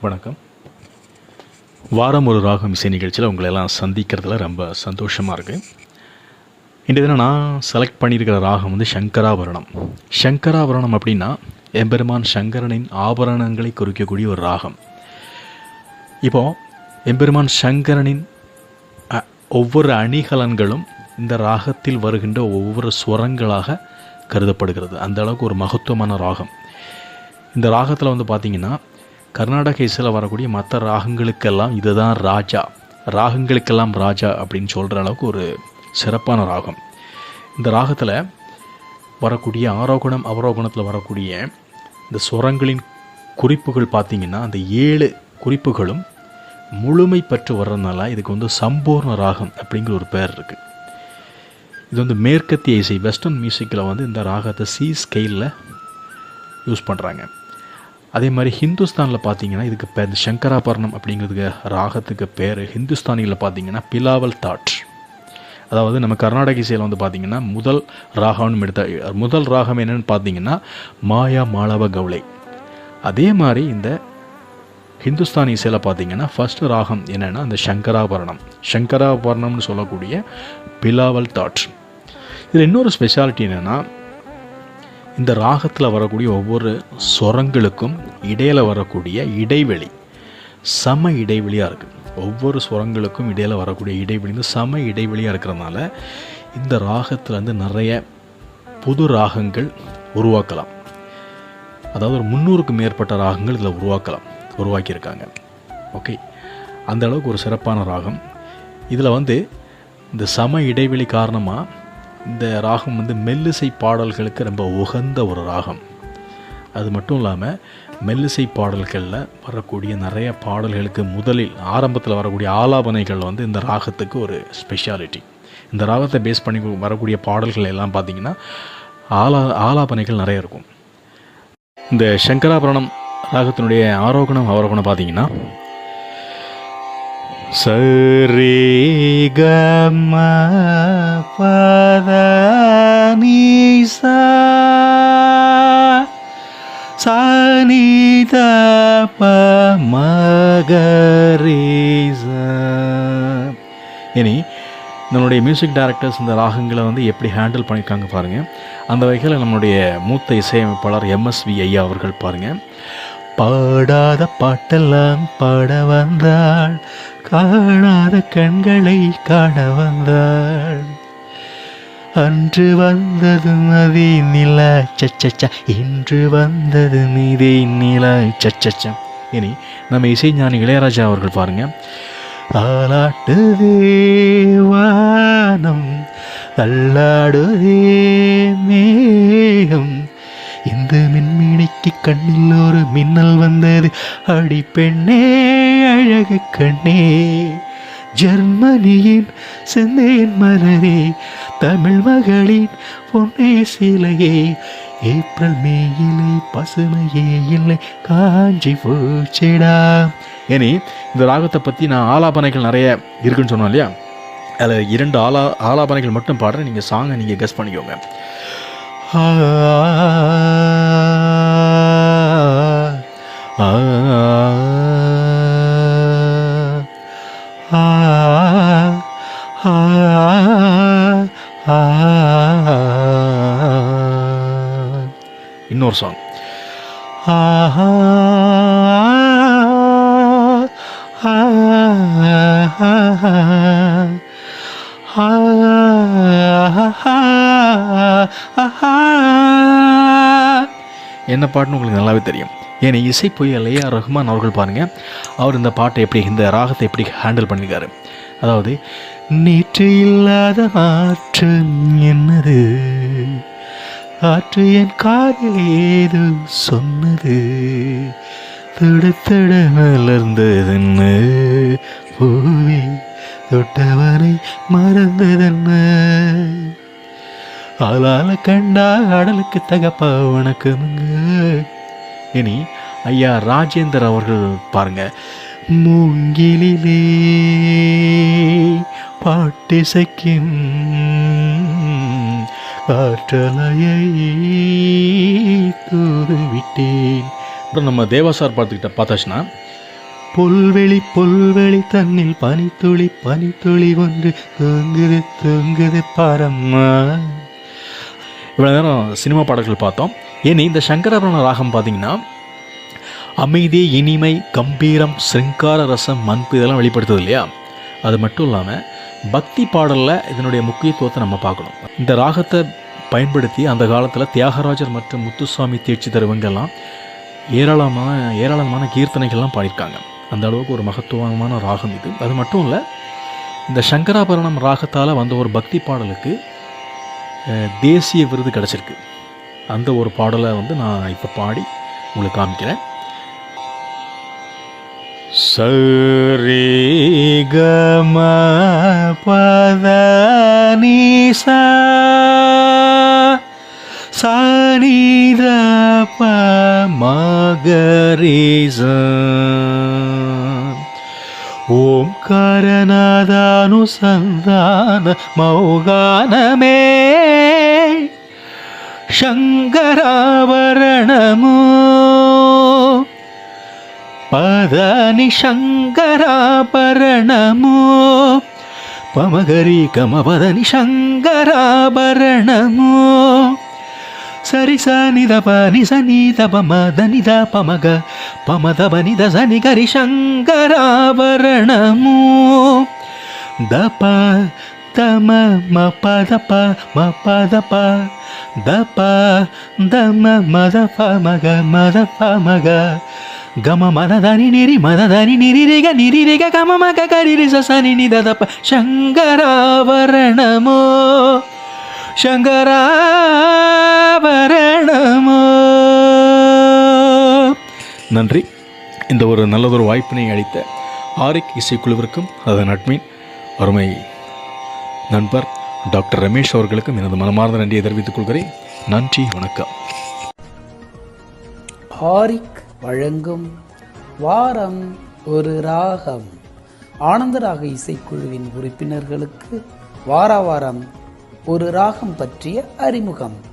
வணக்கம். வாரம் ஒரு ராகம் இசை நிகழ்ச்சியில் உங்களை எல்லாம் சந்திக்கிறதுல ரொம்ப சந்தோஷமாக இருக்குது இந்த தினம் நான் செலக்ட் பண்ணியிருக்கிற ராகம் வந்து சங்கராபரணம். சங்கராபரணம் அப்படின்னா எம்பெருமான் சங்கரனின் ஆபரணங்களை குறிக்கக்கூடிய ஒரு ராகம். இப்போது எம்பெருமான் சங்கரனின் ஒவ்வொரு அணிகலன்களும் இந்த ராகத்தில் வருகின்ற ஒவ்வொரு ஸ்வரங்களாக கருதப்படுகிறது. அந்த அளவுக்கு ஒரு மகத்துவமான ராகம். இந்த ராகத்தில் வந்து பார்த்தீங்கன்னா கர்நாடக இசையில் வரக்கூடிய மற்ற ராகங்களுக்கெல்லாம் இதுதான் ராஜா. ராகங்களுக்கெல்லாம் ராஜா அப்படின்னு சொல்கிற அளவுக்கு ஒரு சிறப்பான ராகம். இந்த ராகத்தில் வரக்கூடிய ஆரோகணம் அவரோகணத்தில் வரக்கூடிய இந்த சுரங்களின் குறிப்புகள் பார்த்திங்கன்னா அந்த ஏழு குறிப்புகளும் முழுமை பெற்று வர்றதுனால இதுக்கு வந்து சம்பூர்ண ராகம் அப்படிங்கிற ஒரு பேர் இருக்குது இது வந்து மேற்கத்திய இசை வெஸ்டர்ன் மியூசிக்கில் வந்து இந்த ராகத்தை சி ஸ்கெயிலில் யூஸ் பண்ணுறாங்க அதே மாதிரி ஹிந்துஸ்தானில் பார்த்தீங்கன்னா இதுக்கு பேர் இந்த சங்கராபரணம் அப்படிங்கிறதுக்கு ராகத்துக்கு பேர் ஹிந்துஸ்தானியில் பார்த்தீங்கன்னா பிலாவல் தாட். அதாவது நம்ம கர்நாடக இசையில் வந்து பார்த்திங்கன்னா முதல் ராகம்னு எடுத்த முதல் ராகம் என்னன்னு பார்த்தீங்கன்னா மாயா மாளவ கவுளை. அதே மாதிரி இந்த ஹிந்துஸ்தானி இசையில் பார்த்தீங்கன்னா ஃபஸ்ட்டு ராகம் என்னென்னா அந்த சங்கராபரணம். சங்கராபரணம்னு சொல்லக்கூடிய பிலாவல் தாட் இதில் இன்னொரு ஸ்பெஷாலிட்டி என்னென்னா இந்த ராகத்தில் வரக்கூடிய ஒவ்வொரு சுரங்களுக்கும் இடையில் வரக்கூடிய இடைவெளி சம இடைவெளியாக இருக்குது ஒவ்வொரு சுரங்களுக்கும் இடையில் வரக்கூடிய இடைவெளி வந்து சம இடைவெளியாக இருக்கிறதுனால இந்த ராகத்தில் வந்து நிறைய புது ராகங்கள் உருவாக்கலாம். அதாவது ஒரு முந்நூறுக்கும் மேற்பட்ட ராகங்கள் இதில் உருவாக்கலாம். உருவாக்கியிருக்காங்க. ஓகே அந்த அளவுக்கு ஒரு சிறப்பான ராகம். இதில் வந்து இந்த சம இடைவெளி காரணமாக இந்த ராகம் வந்து மெல்லிசை பாடல்களுக்கு ரொம்ப உகந்த ஒரு ராகம். அது மட்டும் இல்லாமல் மெல்லிசை பாடல்களில் வரக்கூடிய நிறைய பாடல்களுக்கு முதலில் ஆரம்பத்தில் வரக்கூடிய ஆலாபனைகள் வந்து இந்த ராகத்துக்கு ஒரு ஸ்பெஷாலிட்டி இந்த ராகத்தை பேஸ் பண்ணி வரக்கூடிய பாடல்கள் எல்லாம் பார்த்திங்கன்னா ஆலா ஆலாபனைகள் நிறைய இருக்கும். இந்த சங்கராபரணம் ராகத்தினுடைய ஆரோகணம் அவரோகணம் பார்த்தீங்கன்னா சரி கம பத நீசா சானித ப மகரீசா இனி நம்மளுடைய மியூசிக் டைரக்டர்ஸ் இந்த ராகங்களை வந்து எப்படி ஹேண்டில் பண்ணியிருக்காங்க பாருங்கள் அந்த வகையில் நம்மளுடைய மூத்த இசையமைப்பாளர் எம்எஸ்வி ஐயா அவர்கள் பாருங்கள் பாடாத பாட்டெல்லாம் பாட வந்தாள் காணாத கண்களை காண வந்தாள். அன்று வந்தது மதி நில சச்சச்ச இன்று வந்தது மீதி நில சச்சச்ச இனி நம்ம இசைஞானி இளையராஜா அவர்கள் பாருங்க. தாலாட்டுதே வானம் தள்ளாடுதே கண்ணில் ஒரு மின்னல் வந்தது. அடி பெண்ணே அழகு கண்ணே ஜெர்மனியின் சிந்தையின் மலரே தமிழ் மகளின் பொன்னே சிலையே ஏப்ரல் மேயிலே பசுமையே இல்லை காஞ்சி பூச்சிடா. இனி இந்த ராகத்தை பற்றி நான் ஆலாபனைகள் நிறைய இருக்குன்னு சொன்னோம் இல்லையா? அதில் இரண்டு ஆலா ஆலாபனைகள் மட்டும் பாடுறேன். நீங்கள் சாங்கை நீங்கள் கெஸ் பண்ணிக்கோங்க. ஆ. இன்னொரு சாங் ஆ என்ன பாட்டுன்னு உங்களுக்கு நல்லாவே தெரியும் என்னை இசை புயல் ஏ ரஹ்மான் அவர்கள் பாருங்கள் அவர் இந்த பாட்டை எப்படி இந்த ராகத்தை எப்படி ஹேண்டில் பண்ணியிருக்காரு. அதாவது நேற்று இல்லாத மாற்றம் என்னது? ஆற்று என் காதில் ஏது சொன்னது? துடுத்தட தொட மலர்ந்ததென்ன? பூவி தொட்டவனை மறந்ததென்ன? ஆளால கண்டா கடலுக்கு தகப்பா உனக்கு இனி ஐயா ராஜேந்தர் அவர்கள் பாருங்க. மூங்கிலே பாட்டிசைக்கும் காற்றலையை தூவிட்டேன் அப்புறம் நம்ம தேவாசார் பார்த்துக்கிட்ட பார்த்தாச்சுன்னா புல்வெளி புல்வெளி தன்னில் பனித்துளி பனித்துளி ஒன்று தூங்குது தூங்குது பாரம்மா. இவ்வளோ நேரம் சினிமா பாடல்கள் பார்த்தோம். ஏனி இந்த சங்கராபரண ராகம் பார்த்தீங்கன்னா அமைதி இனிமை கம்பீரம் சிங்கார ரசம் மண்பு இதெல்லாம் வெளிப்படுத்துது இல்லையா? அது மட்டும் இல்லாமல் பக்தி பாடலில் இதனுடைய முக்கியத்துவத்தை நம்ம பார்க்கணும். இந்த ராகத்தை பயன்படுத்தி அந்த காலத்தில் தியாகராஜர் மற்றும் முத்துசாமி தேர்ச்சி தருவங்கெல்லாம் ஏராளமான ஏராளமான கீர்த்தனைகள்லாம் பாடியிருக்காங்க. அந்த அளவுக்கு ஒரு மகத்துவமான ராகம் இது. அது மட்டும் இல்லை இந்த சங்கராபரணம் ராகத்தால் வந்த ஒரு பக்தி பாடலுக்கு தேசிய விருது கிடச்சிருக்கு. அந்த ஒரு பாடலை வந்து நான் இப்போ பாடி உங்களுக்கு காமிக்கிறேன். ಸರಿ ಗಮ ಪದ ನಿಸ ಸಾನಿದ ಪ ಮಗರಿಸ ಓಂಕಾರನಾದಾನುಸಂಧಾನ ಮೌಗಾನಮೇ. ಶಂಕರಾವರಣಮೋ పదాని శంకరాభరణము. పమగరి కమపదని శంకరాభరణము. సరి సనిద పని సనీత పమ దనిద పమగ పమద బనిద సని గరి శంకరాభరణము. దప తమ మ పదప మ పదప దప దమ మద మగ మద మగ ಗಮ ಮನದಾನಿ ನಿರಿ ಮನದಾನಿ ನಿರಿರಿಗ ನಿರಿರಿಗ ಗಮ ಮಗ ಕರಿರಿ ಸಸನಿ ನಿದದಪ ಶಂಕರಾಭರಣಮೋ ಶಂಕರಾಭರಣಮೋ நன்றி. இந்த ஒரு நல்லதொரு வாய்ப்பினை அளித்த ஆரிக் இசைக்குழுவிற்கும் அதன் அட்மின் அருமை நண்பர் டாக்டர் ரமேஷ் அவர்களுக்கும் எனது மனமார்ந்த நன்றியை தெரிவித்துக் கொள்கிறேன். நன்றி வணக்கம். ஆரிக் வழங்கும் வாரம் ஒரு ராகம். ஆனந்த ராக இசைக்குழுவின் உறுப்பினர்களுக்கு வார வாரம் ஒரு ராகம் பற்றிய அறிமுகம்.